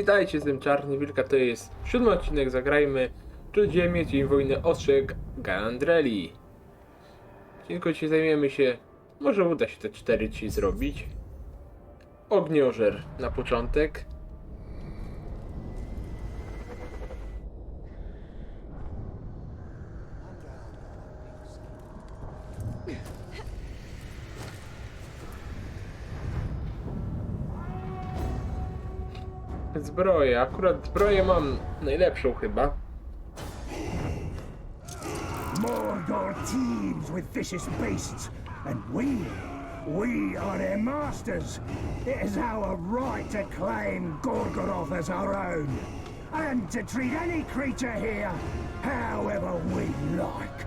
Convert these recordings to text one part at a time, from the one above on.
Witajcie, tym Czarny Wilka, to jest siódmy odcinek Zagrajmy Cud Ziemię, Dzień Wojny Ostrzeg Galandreli. Odcinku dzisiaj zajmiemy się, może uda się te cztery ci zrobić. Ogniożer na początek. Zbroję, akurat zbroję mam najlepszą chyba. Mordor teems with vicious beasts, and we, we are their masters. It is our right to claim Gorgoroth as our own, and to treat any creature here however we like.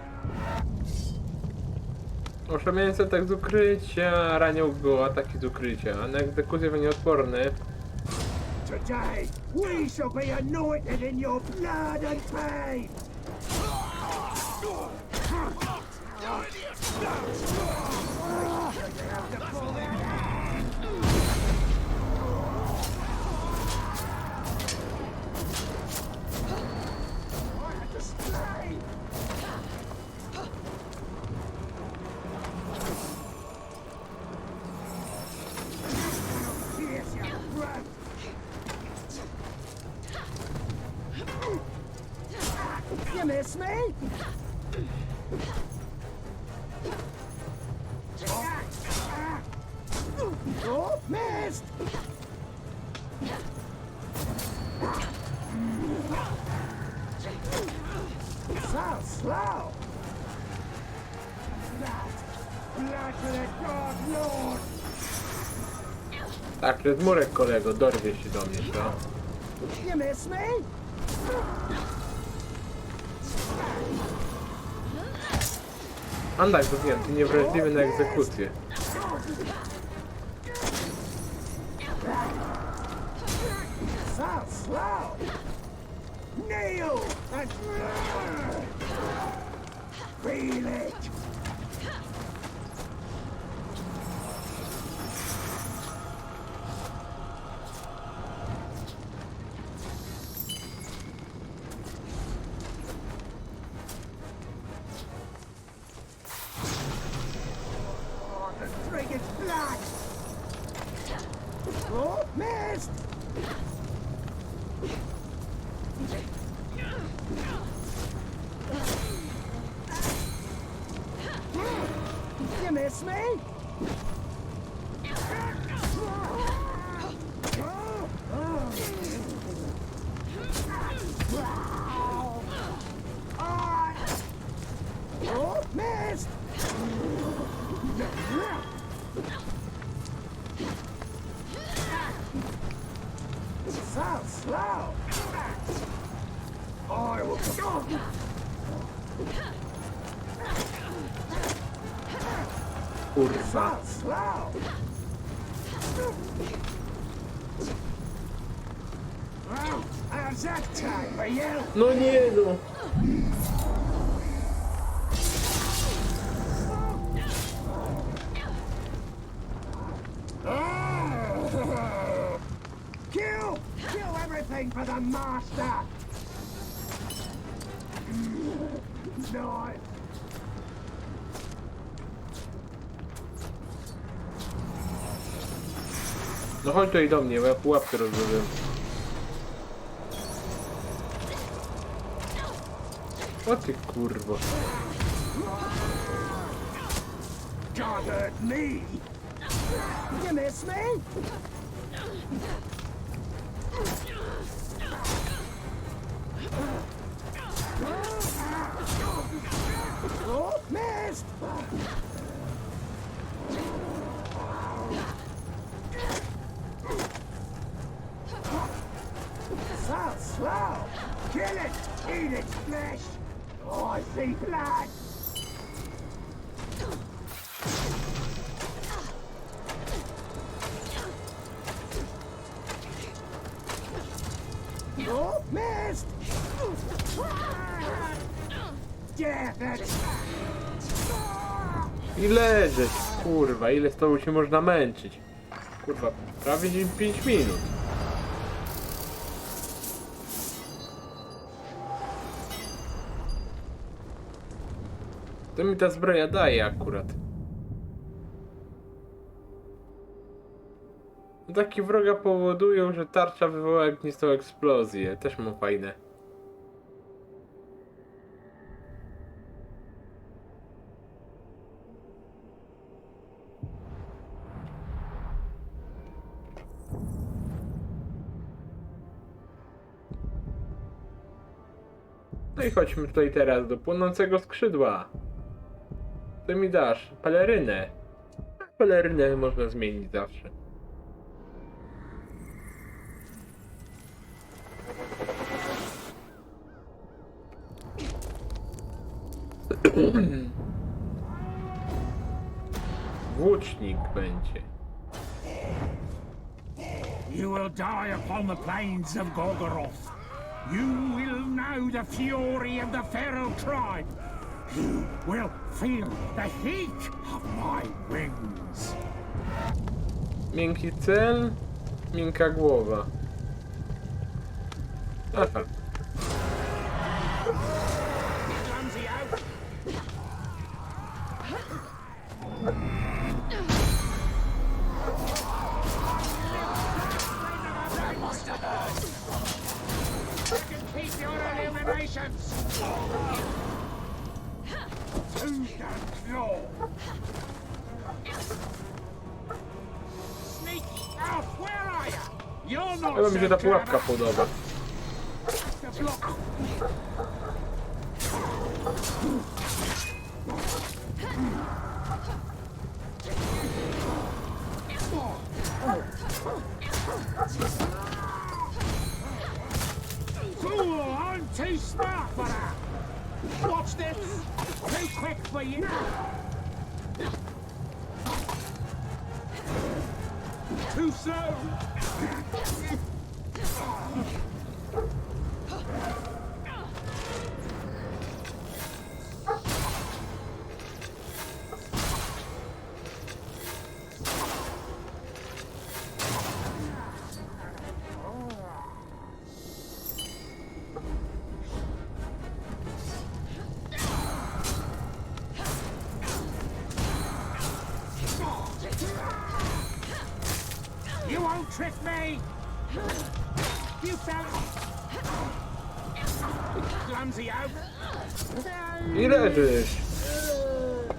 Oszamięce tak z ukrycia, ranioł było ataki z ukrycia, a na egzekucję był nieodporny. Today, we shall be anointed in your blood and pain. Display! Przez murek kolego, dorwie się do mnie, co? You miss me? Andak dotknięty, niewrażliwy na egzekucję. So miss me? Oh! Kurwa. So slow! Well, how's that time for you? No nie no! Kill! Kill everything for the master! Nice! No chodź tutaj do mnie, bo ja pułapkę rozłożyłem. O ty kurwo. God hurt me! You miss me? Oh, missed! Flesh! Oh, I see blood! Oh, missed! Death it! Ile żeś, kurwa, ile z tobą się można męczyć? Kurwa, prawie 5 minut. To mi ta zbroja daje akurat. Ataki wroga powodują, że tarcza wywoła ognistą eksplozję. Też mam fajne. No i chodźmy tutaj teraz do płonącego skrzydła. Co mi dasz? Pelerynę. Pelerynę można zmienić zawsze. Włócznik będzie. You will die upon the plains of Gorgoroth. You will know the fury of the feral tribe. You will feel the heat of my wings. Miękki cel, miękka głowa. Aha. Keep your illuminations! You're not Chyba mi się ta so pułapka clever. podoba. I leżysz.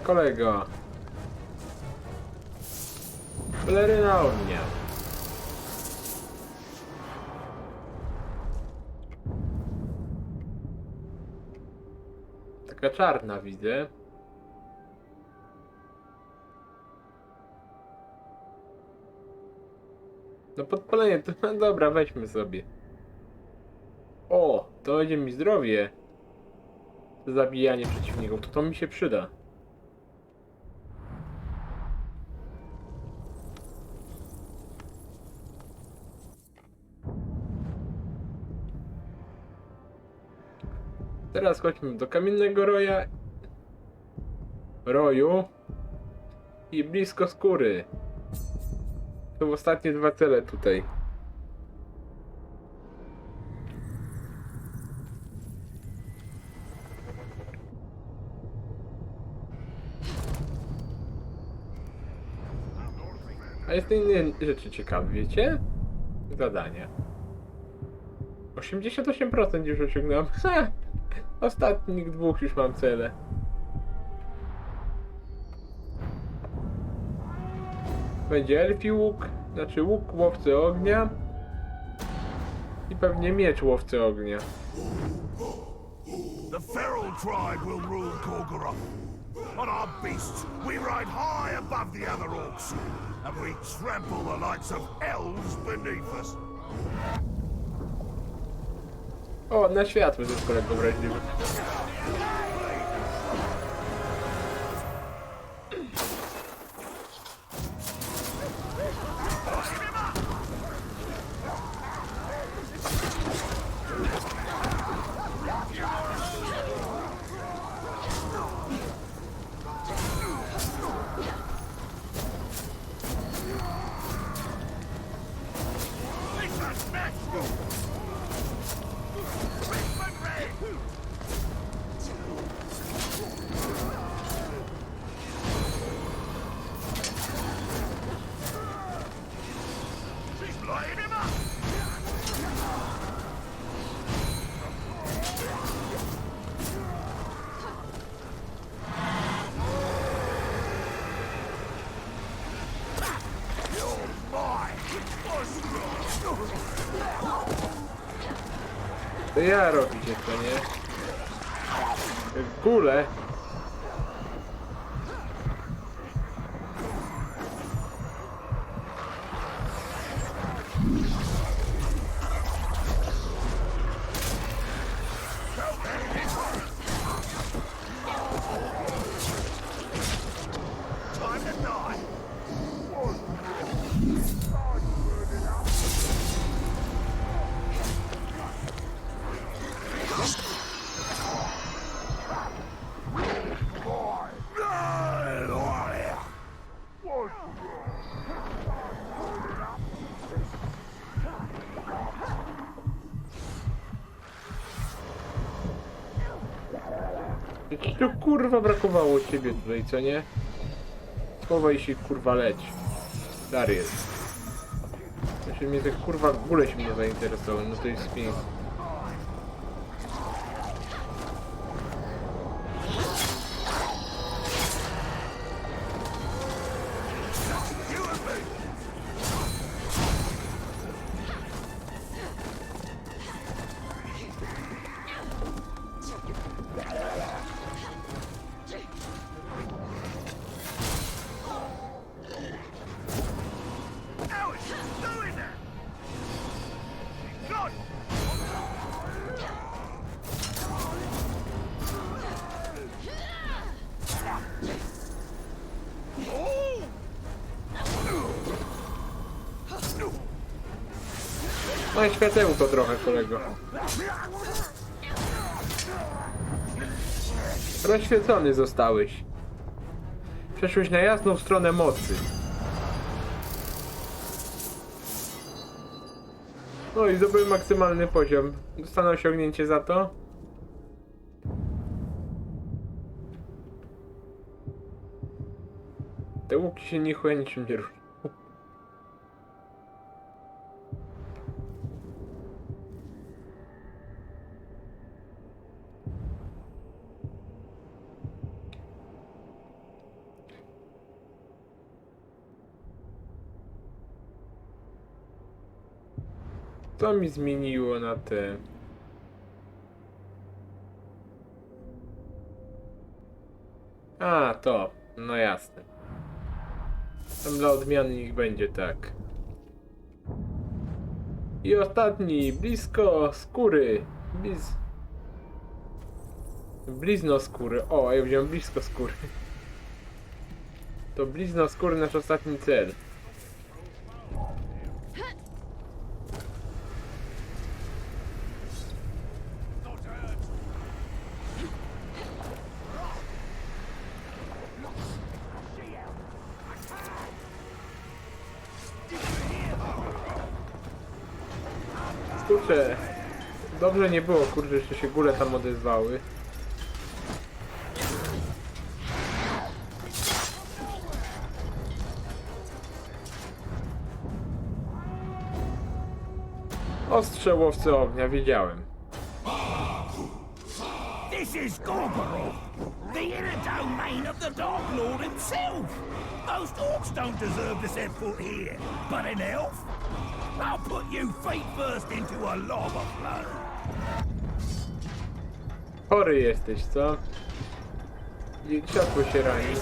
Kolego. Peleryna ognia. Taka czarna widzę. No podpalenie, to dobra, weźmy sobie. To będzie mi zdrowie. Zabijanie przeciwników, to to mi się przyda. Teraz chodźmy do kamiennego roja. Roju. I blisko skóry. To ostatnie dwa cele tutaj. Jest inne rzeczy ciekawe, wiecie? Zadania. 88% już osiągnąłem. Ha! Ostatnich dwóch już mam cele. Będzie elfi łuk, znaczy łuk łowcy ognia. I pewnie miecz łowcy ognia. The feral tribe will rule Gorgoroth. On our beasts, we ride high above the other orcs, and we trample the likes of elves beneath us. O, na światło ze kolego wrażliwy. To ja robicie to, nie? Gule. Time kurwa brakowało ciebie tutaj, co nie? Schowaj się kurwa leć. Darius. Znaczy mnie tak kurwa gule się mnie zainteresował, no to jest piękne. No i światełko trochę, kolego. Rozświecony zostałeś. Przeszłeś na jasną stronę mocy. No i zdobyłem maksymalny poziom. Dostanę osiągnięcie za to. Te łuki się nie niczym nie różnią. To mi zmieniło na te. A, to. No jasne. Tam dla odmiany niech będzie tak. I ostatni, blisko skóry. Bliz... Blizno skóry. O, ja wziąłem blisko skóry. To blizno skóry nasz ostatni cel. Dobrze nie było, kurczę, jeszcze się góle tam odezwały. Ostrze łowcy ognia, wiedziałem. This is Gorgoroth, the inner domain of the Dark Lord himself. Most orcs don't deserve to set foot here, but an elf? I'll put you feet first into a lava flow. Chory jesteś, co? I Światło się rani.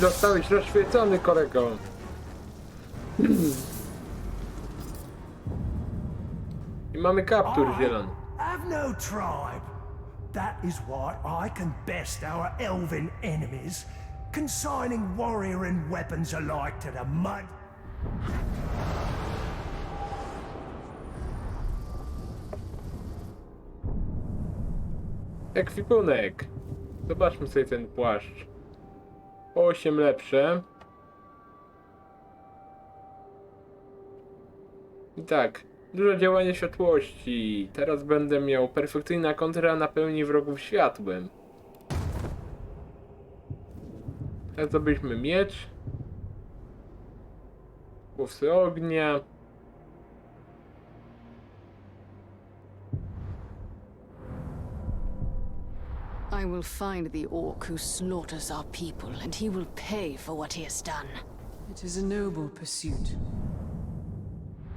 Zostałeś rozświecony, kolego. I mamy kaptur zielony. have no tribe. That is why I can best our elven enemies, consigning warrior and weapons alike to the mud. Ekwipunek. Zobaczmy sobie ten płaszcz. O 8 lepsze. I tak, dużo działania światłości. Teraz będę miał perfekcyjna kontra napełni wrogów światłem. Teraz zdobyliśmy miecz. Głosy ognia. I will find the orc who slaughters our people, and he will pay for what he has done. It is a noble pursuit.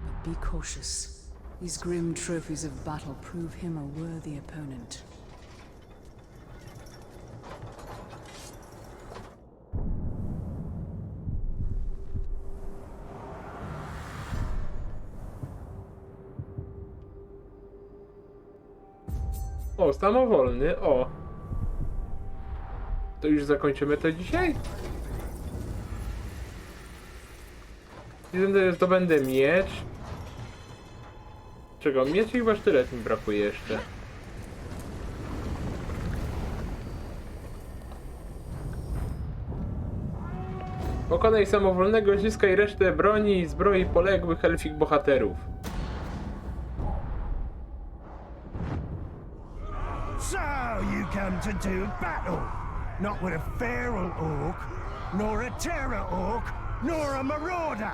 But be cautious. These grim trophies of battle prove him a worthy opponent. O, samowolny, o. To już zakończymy to dzisiaj? I zdobędę miecz. Czego? Miecz i chyba sztylet mi brakuje jeszcze. Pokonaj samowolnego, zyskaj resztę broni i zbroi poległych elfich bohaterów. So you come to do battle, not with a feral orc, nor a terror orc, nor a marauder.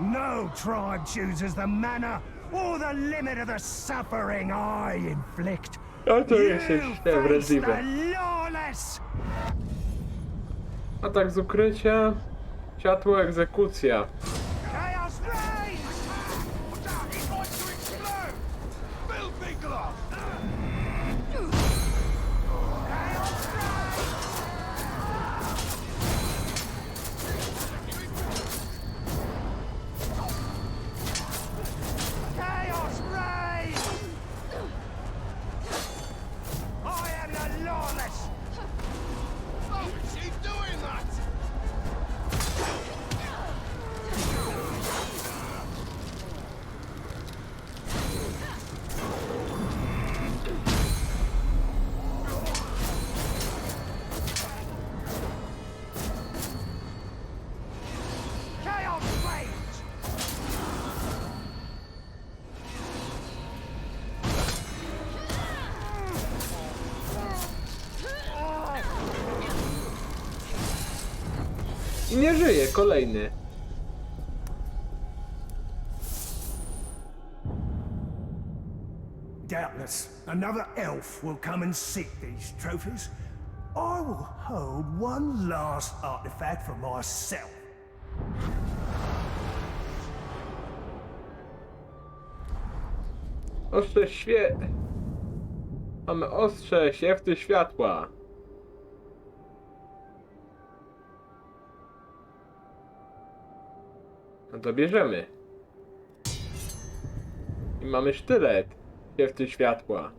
No tribe chooses the manner or the limit of the suffering I inflict. A to You jest jeszcze wrażliwe. Atak z ukrycia. Światło egzekucja. Nie żyje, kolejny. Doubtless, another elf will come and seek these trophies. I will hold one last artifact for myself. Ostrze świe... Mamy ostrze siewcy światła. No to bierzemy. I mamy sztylet siewcy światła.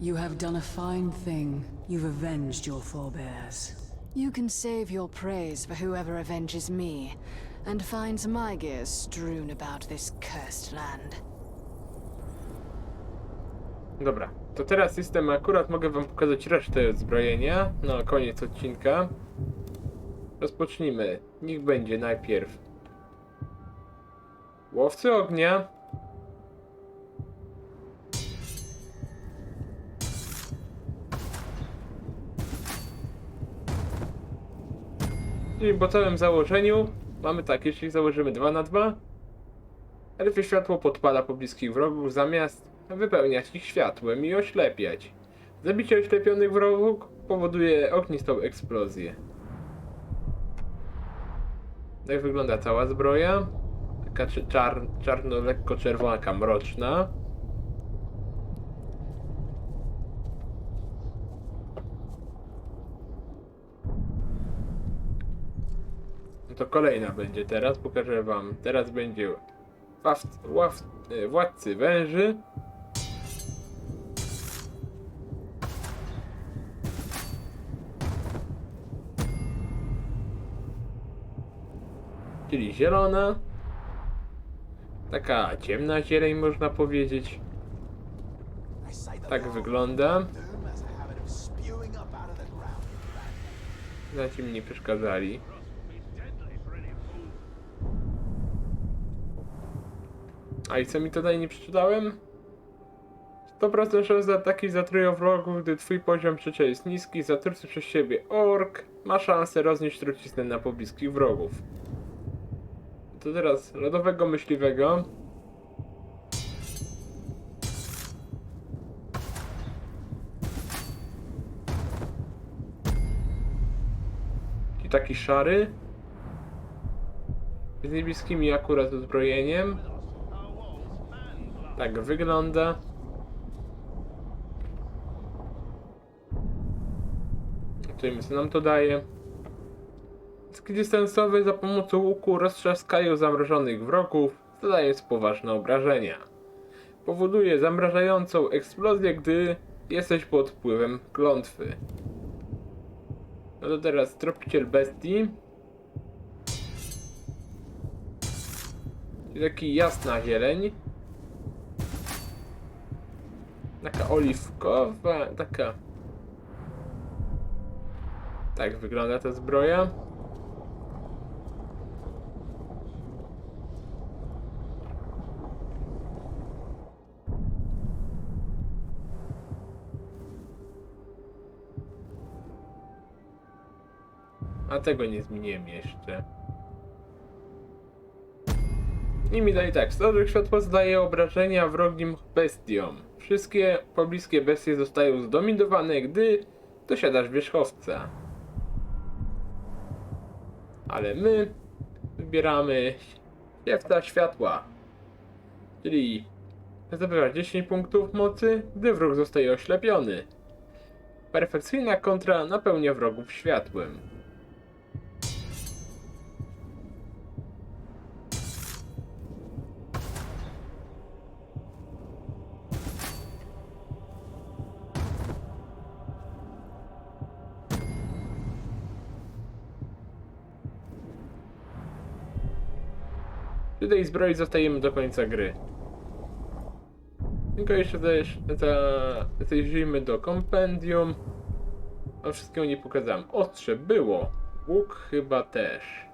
You have done a fine thing. You've avenged your forebears. You can save your praise for whoever avenges me, and finds my gears strewn about this cursed land. Dobra, to teraz system akurat mogę wam pokazać resztę zbrojenia na koniec odcinka. Rozpocznijmy. Niech będzie najpierw Łowcy ognia. Czyli po całym założeniu mamy tak, jeśli założymy 2 na 2 elfie światło podpala pobliskich wrogów zamiast wypełniać ich światłem i oślepiać. Zabicie oślepionych wrogów powoduje ognistą eksplozję. Tak wygląda cała zbroja. Taka czar, czarno, lekko czerwonaka, mroczna. No to kolejna będzie teraz, pokażę wam. Teraz będzie ław, ław, władcy węży. Czyli zielona. Taka ciemna zieleń można powiedzieć. Tak wygląda. Znaczy mi nie przeszkadzali. A i co mi tutaj nie przeczytałem? 100% szans ataki zatrują wrogów, gdy twój poziom życia jest niski, zatruty przez siebie ork ma szansę roznieść truciznę na pobliskich wrogów. To teraz lodowego myśliwego. I taki szary. Z niebieskimi akurat uzbrojeniem. Tak wygląda. Zobaczymy co nam to daje. Ski dystansowy za pomocą łuku roztrzaskają zamrożonych wrogów, zadając poważne obrażenia. Powoduje zamrażającą eksplozję, gdy jesteś pod wpływem klątwy. No to teraz tropiciel bestii. Taki jasna zieleń. Taka oliwkowa, taka... Tak wygląda ta zbroja. A tego nie zmieniłem jeszcze. I mi daje tak, Stożek Światło zdaje obrażenia wrogim bestiom. Wszystkie pobliskie bestie zostają zdominowane, gdy dosiadasz wierzchowca. Ale my wybieramy Siewca Światła. Czyli zdobywasz 10 punktów mocy, gdy wróg zostaje oślepiony. Perfekcyjna kontra napełnia wrogów światłem. Przy tej zbroi zostajemy do końca gry. Tylko jeszcze też za- zajrzyjmy do kompendium. A wszystkiego nie pokazałem. Ostrze było. Łuk chyba też.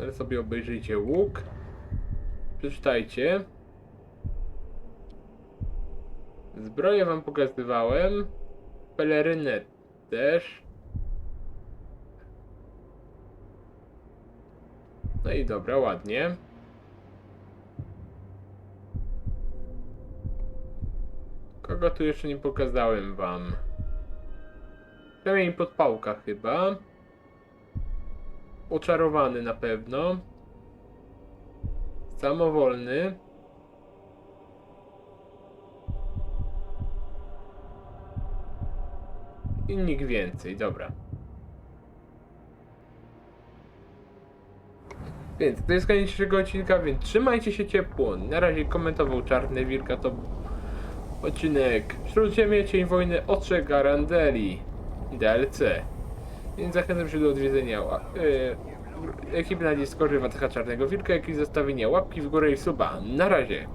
Ale sobie obejrzyjcie łuk. Przeczytajcie. Zbroję wam pokazywałem. Pelerynę też. No i dobra, ładnie. Kogo tu jeszcze nie pokazałem wam? Kamień podpałka chyba. Uczarowany na pewno. Samowolny. I nikt więcej, dobra. Więc to jest koniec dzisiejszego odcinka, więc trzymajcie się ciepło. Na razie komentował Czarny Wilka, to odcinek Śródziemie, Cień Wojny, Otrze Garandeli DLC. Więc zachęcam się do odwiedzenia yy, ekipy na Discordzie Watacha Czarnego Wilka, jak i zostawienia łapki w górę i suba. Na razie.